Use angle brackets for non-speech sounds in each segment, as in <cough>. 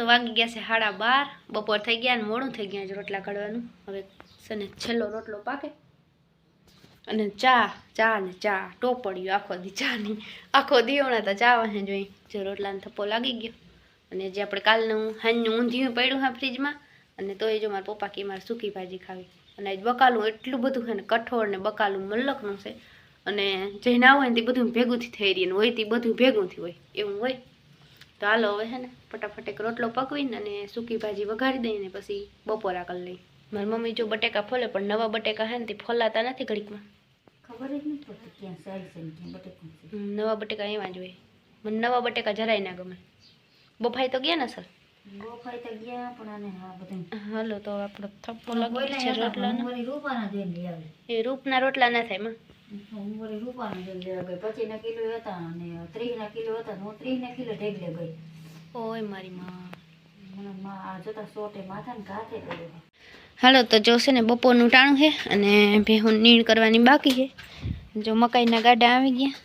તો વાગી ગયા છે સાડા બાર. બપોર થઈ ગયા ને મોડું થઈ ગયા છે રોટલા કાઢવાનું. હવે છે ને છેલ્લો રોટલો પાકે. અને ચા ચા ને ચા. ટોપડ્યું આખો દી ચાની. આખો દીવણા તો ચા વાહે જોઈ. જે રોટલાનો થપ્પો લાગી ગયો. અને જે આપણે કાલનું હાંજનું ઊંધિયું પડ્યું હા ફ્રીજમાં, અને તોય જો મારા પપ્પા કે મારે સૂકી ભાજી ખાવી. અને આજ બકાલું એટલું બધું છે ને કઠોળ ને બકાલું મલકનું છે. અને જે ના હોય ને તે બધું ભેગુંથી થઈ રહ્યું હોય તે બધું ભેગુંથી હોય. એવું હોય. તો હાલો હવે છે ને ફટાફટ એક રોટલો પકવીને અને સૂકી ભાજી વઘારી દઈને પછી બપોરા કરી લઈ. મારી મમ્મી જો બટેકા ફોલે પણ નવા બટેકા છે ને તે ફોલાતા નથી ઘડીકમાં. ખબર જ નથી પડતી ક્યાં સાઈઝ છે ક્યાં બટેકું નવા બટેકા એવા જ હોય. મને નવા બટેકા જરાય ના ગમે. બફાઈ તો ગયા ને સર બફાઈ તો ગયા પણ આને આ બધું હાલો તો આપણો થપ્પો લાગી છે રોટલાનો. હું એ રૂપના રોટલા ના થાયમાં હું વળી રૂપાના જઈને લઈ આવી કિલો હતા અને ત્રીસના કિલો હતા હું ત્રીસના કિલો ઢેગલે ગઈ. ઓય મારી માં. જોતા સોટે માથા ને ઘાતે કર્યો. હાલો તો જોશે ને બપોરનું ટાણું છે અને ભેહું નીણ કરવાની બાકી છે. જો મકાઈના ગાડા આવી ગયા.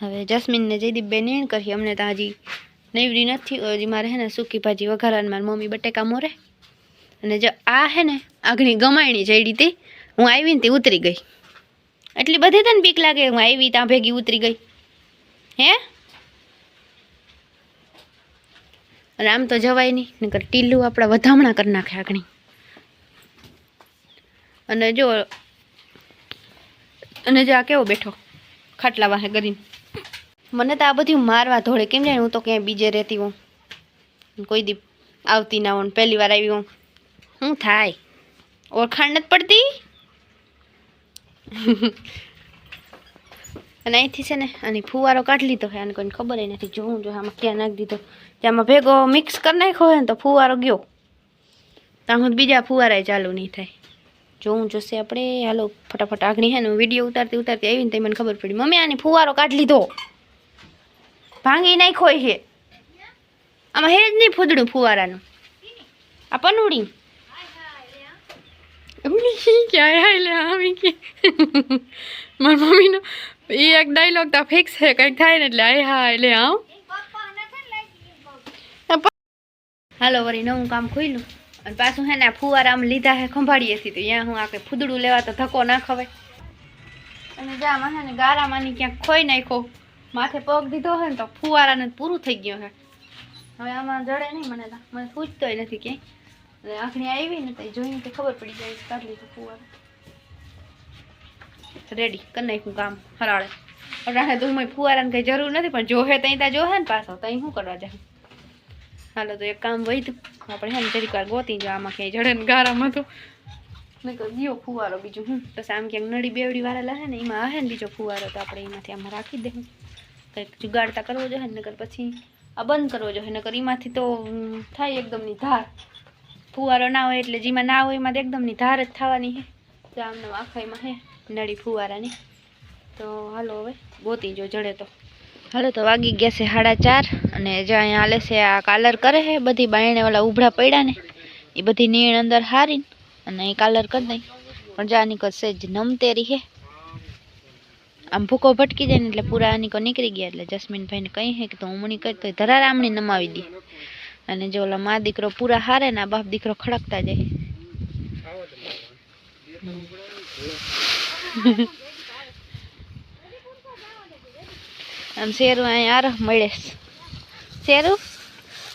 હવે જસ્મીનને જયદીપ બે નીણ કરી અમને તો હજી નેવડી નથી હજી મારે હે ને સૂકી ભાજી વઘારવાની. મારી મમ્મી બટેકા મોરે. અને જો આ હે ને આગણી ગમાયણી જડી હતી હું આવી ને તે ઉતરી ગઈ. એટલી બધી તને બીક લાગે હું આવી ત્યાં ભેગી ઉતરી ગઈ. હે? અને આમ તો જવાય નહીં, નકર ટીલું આપણા વધામણા કરી નાખે આગણી. અને જો અને જો આ કેવો બેઠો, ખાટલા વાહે કરીને. મને તો આ બધું મારવા ધોળે કેમ જાય હું તો ક્યાંય બીજે રહેતી હોઉં. કોઈ દી આવતી ના હોઉં પહેલી વાર આવી હોઉં. શું થાય? ઓળખાણ નથી પડતી? <laughs> અને અહીંથી છે ને અને ફુવારો કાઢી લીધો છે. આને કોઈને ખબર નથી. જોવું જો આમાં ક્યાં નાખી દીધો. આમાં ભેગો મિક્સ કરી નાખ્યો હોય ને તો ફુવારો ગયો. ત્યાં સુધી બીજા ફુવારા ચાલુ નહીં થાય. જોવું જોશે આપણે. હાલો, ફટાફટ આગળ હે ને વીડિયો ઉતારતી ઉતારતી આવીને તો મને ખબર પડી. મમ્મી, આની ફુવારો કાઢી લીધો. ભાંગી નાખ્યો છે આમાં હે જ નહીં ફૂદડું ફુવારાનું. આ પનુડી ક્યાં હાય <laughs> લે આવી કે મારી મમ્મીનો, એ એક ડાયલોગ તો ફિક્સ છે, કંઈક થાય ને એટલે આય, હા એટલે આવ હાલો વળી નવું કામ ખોઈલું અને પાછું હે ને ફુવારા આમ લીધા હે ખંભાળીએ છીએ તો ત્યાં હું આ કંઈ ફૂદડું લેવા તો ધક્કો ના ખવાય. અને જામાં હે ને ગારામાંની ક્યાંક ખોઈ નાખ્યો, માથે પગ દીધો હોય ને તો ફુવારાને પૂરું થઈ ગયું હે. હવે આમાં જડે નહીં મને મને પૂછતોય નથી ક્યાંય. અને આખણી આવી ને તો એ જોઈને તો ખબર પડી જાય કાઢી લીધું ફુવારા. રેડી કરી નાખ્યું કામ હરાળે. અટાણે તો હું ફુવારાને કંઈ જરૂર નથી પણ જોહે ત્યાં ત્યાં જોહે ને પાછો ત્યાં શું કરવા જાય હાલો તો એક કામ વધ્યું આપણે હે ને જરીક વાર ગોતી જો આમાં ક્યાંય જડે ને ગારામાં તો મેં કહ્યું દિયો ફુવારો બીજું હું પછી આમ ક્યાંક નળી બેવડી વાળા હે ને એમાં હે ને બીજો ફુવારો તો આપણે એમાંથી આમાં રાખી દે કંઈક જુગાડતા કરવો જોઈએ ને નકર પછી આ બંધ કરવો જોઈએ નકર એમાંથી તો ઉમ, થાય એકદમની ધાર. ફુવારો ના હોય એટલે જેમાં ના હોય એમાં એકદમની ધાર જ થવાની છે. તો આમને આખાઈમાં હે નળી ફુવારાની. તો હાલો હવે, ગોતી જો જડે તો. હાલો તો વાગી ગયા છે સાડા ચાર અને જે અહીંયા હાલે છે આ કાલર કરે છે, બધી બાયણે ઓલા ઉભરા પડ્યા ને, એ બધી નીણ અંદર હારીને અને એ કાલર કરી દઈ. પણ જો આની કરશે જ નમતેરી હે આમ ભૂકો ભટકી જાય ને એટલે પૂરા આની નીકળી ગયા એટલે જસ્મીનભાઈને કહી હે કે તો ઉમણી કરી તો ધરા રામણી નમાવી દે. અને જો ઓલા મા દીકરો પૂરા હારે ને બાપ દીકરો ખડકતા જાય. આમ શેરું અહીંયા આરહ મળે શેરું,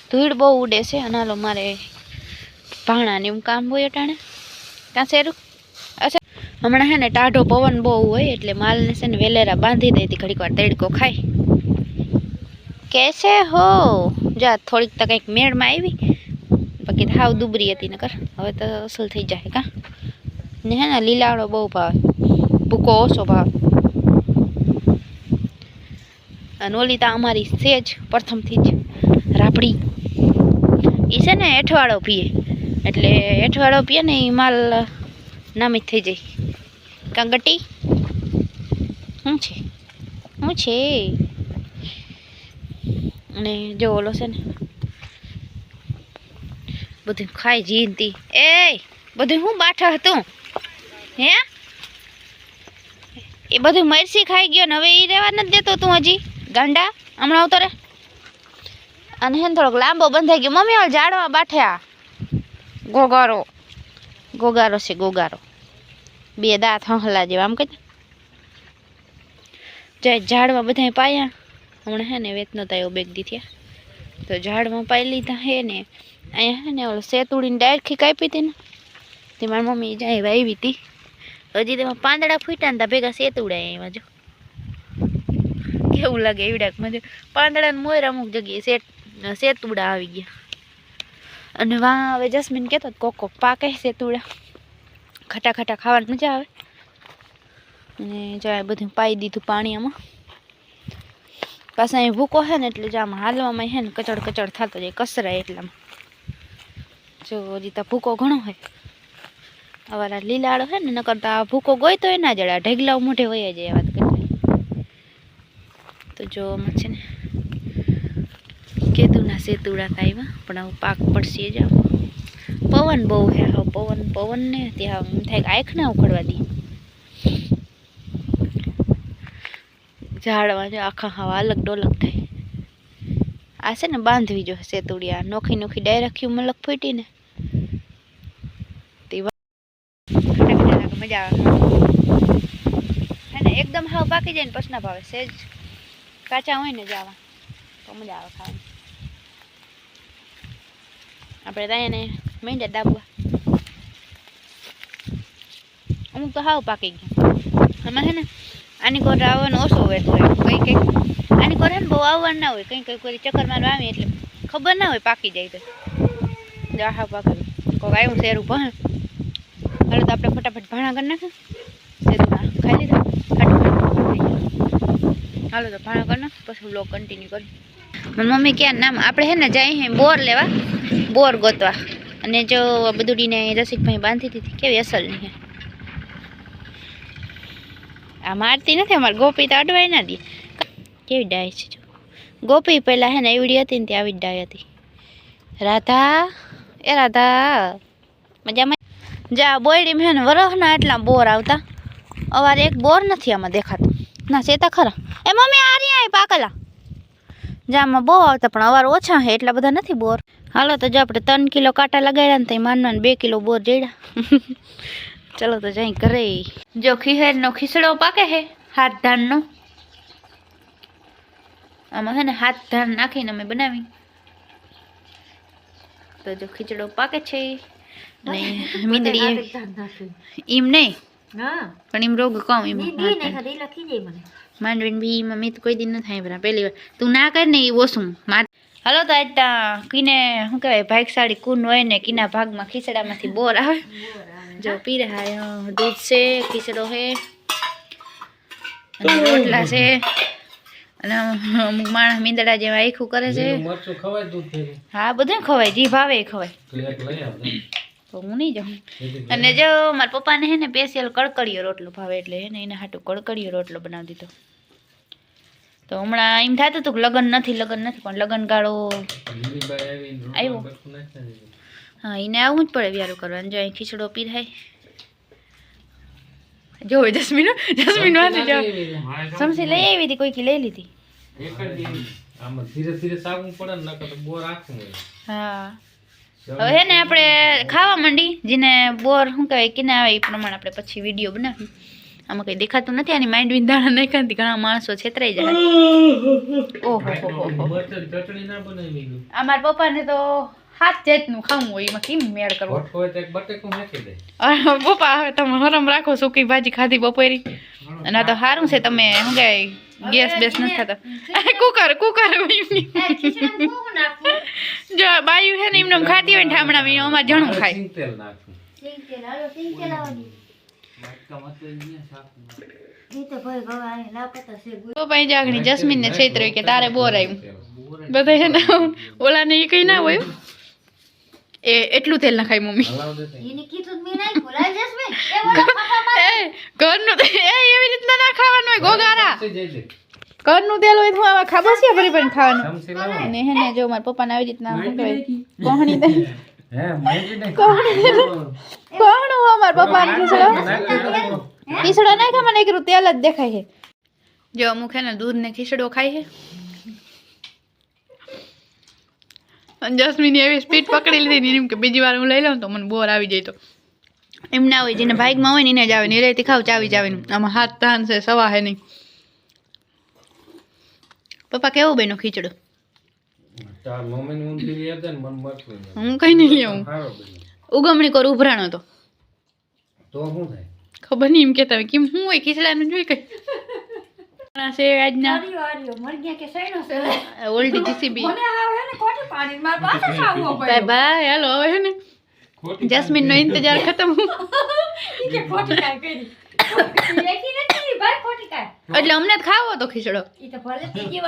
ધૂળ બહુ ઉડે છે અને હાલો મારે ભાણાને એમ કામ હોય અટાણે. કાં શેરું? અચ્છા હમણાં છે ને ટાઢો પવન બહુ હોય એટલે માલને છે ને વેલેરા બાંધી દઈ હતી ઘડીક વાર તડકો ખાય. કેસે હો. જા, થોડીક તો કંઈક મેળમાં આવી. બાકી હાવ દુબરી હતી નકર. હવે તો અસલ થઈ જાય, કાં? ને હે ને લીલાડો બહુ ભાવે. ભૂકો ઓછો ભાવે. અને ઓલી તો અમારી સેજ પ્રથમથી જ. રાપડી એ છે ને, એઠવાડો પીએ. એટલે હેઠવાળો પીએ ને એ માલ નામી થઈ જાય. કાં ગટી શું છે? શું છે? અને જો ઓલો છે ને. બધું ખાઈ જીનતી. એ બધું હું બાઠા હતું? હે? એ બધું મરસી ખાઈ ગયો ને હવે એ રહેવા નથી દેતો તું હજી? ગાંડા, હમણાં આવતો રે. અને હે થોડોક લાંબો બંધાઈ ગયો. મમ્મી હાલ ઝાડવા બાઠ્યા. ગોગારો. ગોગારો છે, ગોગારો. બે દાંત હંહલા જેવા, આમ કઈ. જાય ઝાડમાં બધા પાયા. હમણાં હે ને વેતનો તાયો બેગ દી થયા. તો ઝાડમાં પાઈ લીધા હે ને અહીંયા હે ને ઓલો સેતુડીને ડાયરખી કાપી હતી ને તે મારી મમ્મી જાય વાવી હતી. હજી તેમાં પાંદડા ફૂટ્યા ને તા ભેગા સેતુડા એમાં જો. કેવું લાગે એવડાક મજે પાંદડા મોયર અમુક જગ્યાએ સેત સેતુડા આવી ગયા. અને વાં હવે જસ્મીન કહેતો હતો, કોક કોક પાકે સેતુડા ખટા ખટા ખાવાની મજા આવે. અને જો બધું પાઈ દીધું પાણી આમાં પાછા અહીં ભૂકો છે ને એટલે જે આમાં હાલવામાં છે ને કચડ કચડ થતો જાય, કસરાય એટલામાં. જો હજી ભૂકો ઘણો હોય અવારા લીલાળો છે ને, નકર તો આ ભૂકો ગોય તો ના જડે ઢેગલાઓ મોઢે વયા જાય વાત કરી તો જો છે ને કેતુના સેતુડા થાય પણ હવે પાક પડશે જ પવન બહુ હે પવન પવન ને ત્યાં એમ થાય આંખ ના ઉખડવા દે. ઝાડવા જો આખા હવા અલગ ડોલક થાય આ છે ને બાંધવી જો સેતુડી આ નોખી નોખી ડાયરેક્ટ મલક ફૂટી ને. મજા આવે. હે ને એકદમ હાવ પાકી જાય ને પછી ભાવે. સેજ કાચા હોય ને જાવા. તો મજા આવે ખાવાની. આપણે ત્યાં એને મેંડા દાબવા. અમુક તો હાવ પાકી ગયા. આમાં છે ને આની કોર આવવાનો ઓછો હોય. કંઈ કંઈક આની કોર બહુ આવવાનું ના હોય. કંઈ કંઈ કોઈ ચક્કર મારવા આવે એટલે ખબર ના હોય પાકી જાય તો. જો હાવ કોઈક આવ્યું શેરું પણ હાલો તો આપણે ફટાફટ ભાણા કરી નાખે. ખાઈ લીધા? હાલો તો ભાણા કરી નાખ. પછી બ્લોગ કન્ટિન્યુ કરી. મમ્મી ક્યાં નામ? આપણે હે ને જાય હે બોર લેવા. બોર ગોતવા. અને જો બધું ડીને રસિકભાઈ બાંધી દીધી. કેવી અસલની હે. આ મારતી નથી, અમારે ગોપી તો અડવાય ના દે. કેવી ડાય છે ગોપી પહેલાં હે ને એવડી હતી ને ત્યાં આવી જ ડાય હતી. રાધા, એ રાધા, મજામાં? જા બોયડીમાં હે ને વરસના એટલા બોર આવતા. અવારે એક બોર નથી આમાં દેખાતો. ના સેતા ખરા. એ મમ્મી, આ રહ્યા પાકલા જામાં બહુ આવતા, પણ અવાર ઓછા છે એટલા બધા નથી બોર. હાલો તો જો આપણે ત્રણ કિલો કાંટા લગાડ્યા ને તો માનવાને બે કિલો બોર જડ્યા ચલો તો જઈ ઘરે. જો ખીહેરનો ખીસડો પાકે છે હાથ ધાનનો આમાં છે ને હાથ ધાન નાખીને અમે બનાવી. તો જો ખીચડો પાકે છે ને મીંદડી એમ નહીં. હા. પણ એમ રોગ કહું એમ ને માંડવીને બી તો કોઈ દિન નથી સાંભળ્યા. પહેલી વાર. તું ના કર ને એ ઓછું. હાલો તો આજ કીને શું કહેવાય ભાગશાળી કુન હોય ને કીના ભાગમાં ખીચડામાંથી બોર આવે. જો पी रहा है दूध છે ખીચડો છે અને રોટલા છે અને અમુક માણસ મીંદડા જેવા આખું કરે છે હા બધું ખવાય જી ભાવે ખવાય. તો હું નહીં જાઉં અને જો મારા પપ્પાને હે ને સ્પેશિયલ કડકડીયો રોટલો ભાવે એટલે હે ને એના હાટું કડકડીયો રોટલો બનાવી દીધો. તો હમણાં એમ થતું હતું કે લગ્ન નથી લગ્ન નથી પણ લગ્ન ગાળો આવ્યો. હા એને આવું જ પડે વ્યારું કરવાનું જો અહીં ખીચડો પીરાય જો જસ્મીન જસ્મીન વાંચી જાવ સમસી લઈ આવી હતી કોઈકી લઈ લીધી. આમાં ધીરે ધીરે સાગવું પડે ને નકર બોર આખું હા. હવે હે ને આપણે ખાવા માંડી જેને બોર શું કહેવાય કિના આવે એ પ્રમાણે આપણે પછી વીડિયો બનાવી આમાં કંઈ દેખાતું નથી આની માઇન્ડ વિન દાણા નહીં ખાતી ઘણા માણસો છેતરાઈ જાય. ઓહો હો હો હો મરચાં ચટણી ના બનાવી ગયું આ મારા પપ્પાને તો હાથ જાતનું ખાવું હોય એમાં કેમ મેળ કરવો? ભઠ્ઠો હોય તો એક બટેકું નાખી દે. અરે પપ્પા હવે તમે હરમ રાખો સૂકી ભાજી ખાધી બપોરી. અને તો સારું છે તમે શું ગેસ બેસ નથી થતો. કુકર કુકર <laughs> જો આ બાયું છે ને એમને એમ ખાતી હોય ને ઠામણા માં અમારે જણું ખાય. સિંગ તેલ નાખું. સિંગ તેલ હાલો સિંગ તેલ આવવાની વાટકામાં તો અહીંયા શાકમાં. એ તો ભાઈ હવે આ લાપતા છે ગુઈ. પપ્પા જાગણી જસ્મીન ને છેતરી કે તારે બોર આવ્યું બધા છે. ને ઓલા ને એ કઈ ના હોય. એ એટલું તેલ નખાય મમ્મી. ઘરનું એ એવી રીતના ના ખાવાનું હોય ગોગારા ઘરનું તેલ હોય તો હું આવા ખાબર છે ફરી પણ ખાવાનું? ને અને હે ને જો મારા પપ્પાને આવી રીતના શું કહેવાય કોહણી દે. <laughs> હે માંડી દે. કોહણું હો મારા પપ્પાને ખીચડો નાખી ખીચડો નાખ્યા મને એકરું તેલ જ દેખાય છે. જો અમુક હે ને દૂધ ને ખીચડો ખાય છે. અને જસ્મીની એવી સ્પીડ પકડી લીધી એમ કે બીજી વાર હું લઈ લઉં તો મને બોર આવી જાય તો. એમ ના હોય જેને બાઇકમાં હોય ને એને જ આવે ને એ રેતી ખાવ ચાવી ચાવીને આમાં હાથ તાન છે સવા હે નહીં. પપ્પા કેવું બેનો ખીચડો. હું કઈ નહીં લેવું. ઉગમણી કરું ઉભરાણો તો તો શું થાય? ખબર નહીં એમ કેતા કેમ હું હોય ખીચડાનું જોઈ કઈ? છે આજના. Old JCB. Bye bye hello હવે હે ને. જસ્મીન નો ઇંતજાર ખતમ. <laughs> એટલે અમને ખાવો તો ખીચડો. બીજી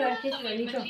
વાર ખીચડો લીધો.